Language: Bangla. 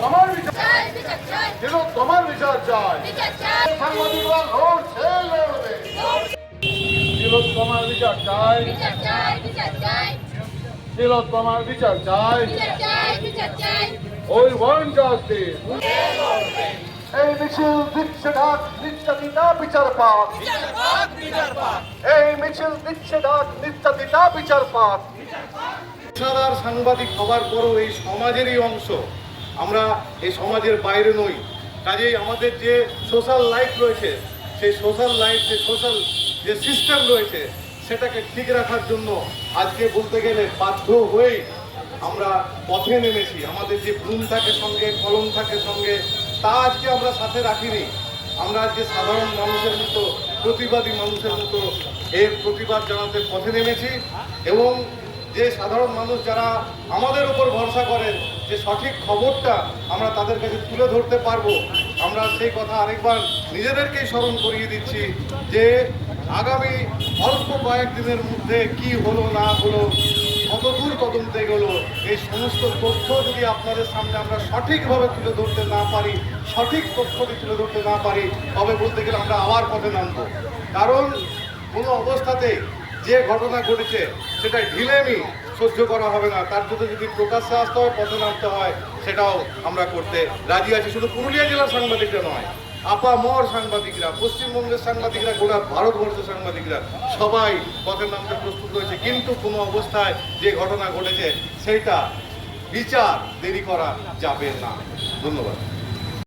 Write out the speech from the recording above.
তোমার বিচার তোমার বিচার চাই। সাংবাদিকরা লড়ছে লড়বে ছিল তোমার বিচার চাই। ছিল তোমার বিচার চাই। ওই ওয়ান জাস্টিস। এই মিছিল দিচ্ছে ডাক নিত্যাদিতা বিচার পাক এই মিছিল দিচ্ছে ডাক নিত্যাদিতা বিচার পাক সাংবাদিক হবার পরও এই সমাজেরই অংশ। আমরা এই সমাজের বাইরে নই। কাজেই আমাদের যে সোশ্যাল লাইফ রয়েছে, সেই সোশ্যাল লাইফ যে সোশ্যাল যে সিস্টেম রয়েছে, সেটাকে ঠিক রাখার জন্য আজকে বলতে গেলে বাধ্য হয়েই আমরা পথে নেমেছি। আমাদের যে ভ্রূণ থাকে সঙ্গে কলম থাকে সঙ্গে, তা আজকে আমরা সাথে রাখিনি। আমরা আজকে সাধারণ মানুষের মতো, প্রতিবাদী মানুষের মতো এর প্রতিবাদ জানাতে পথে নেমেছি এবং যে সাধারণ মানুষ যারা আমাদের উপর ভরসা করেন যে সঠিক খবরটা আমরা তাদের কাছে তুলে ধরতে পারব, আমরা সেই কথা আরেকবার নিজেদেরকেই স্মরণ করিয়ে দিচ্ছি যে আগামী অল্প কয়েকদিনের মধ্যে কি হলো, না হলো কত দূর তদন্তে গেলো, এই সমস্ত তথ্য যদি আপনাদের সামনে আমরা সঠিকভাবে তুলে ধরতে না পারি, সঠিক তথ্য যদি তুলে ধরতে না পারি, তবে বলতে গেলে আমরা আবার পথে নামবো। কারণ কোনো অবস্থাতে যে ঘটনা ঘটেছে সেটা ঢিলেমি সহ্য করা হবে না। তার জন্য যদি প্রকাশ্যে আসতে হয়, পথে নামতে হয়, সেটাও আমরা করতে রাজি আছি। শুধু পুরুলিয়া জেলার সাংবাদিকরা নয়, আপা মর সাংবাদিকরা, পশ্চিমবঙ্গের সাংবাদিকরা, গোটা ভারতবর্ষের সাংবাদিকরা, সবাই পথে নামতে প্রস্তুত হয়েছে কিন্তু কোনো অবস্থায় যে ঘটনা ঘটেছে, সেইটা বিচার দেরি করা যাবে না। ধন্যবাদ।